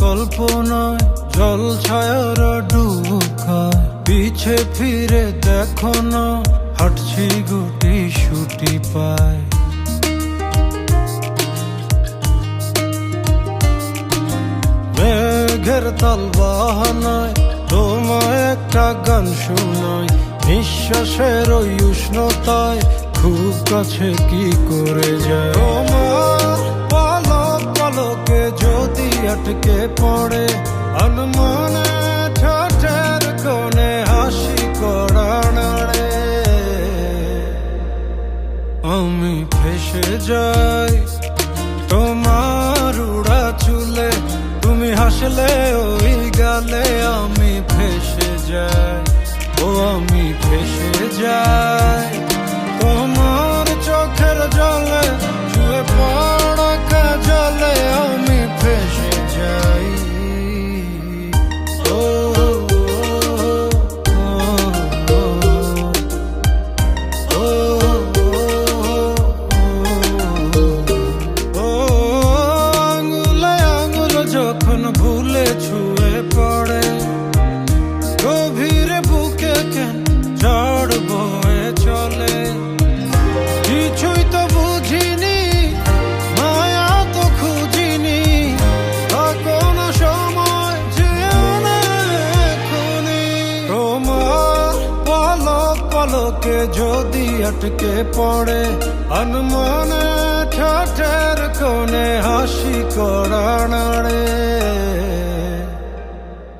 কল্পনায় পিছে ফিরে দেখো না গুটি পায়। তাল বাহানায় একটা গান শোনায় নিঃশ্বাসের ওই উষ্ণতায় খুব কাছে কি করে যায়? তোমার পলক পলকে যদি আটকে পড়ে করা আমি ফেসে যাই, তোমার উড়া চুলে, তুমি হাসলে ওই গালে আমি যাই ও আমি ফেসে যাই। তোমার চোখের জলে ছুঁয়ে পড়া পলকে যদি আটকে পড়ে আনমনে ঠাটের কোণে হাসি করা নাড়ে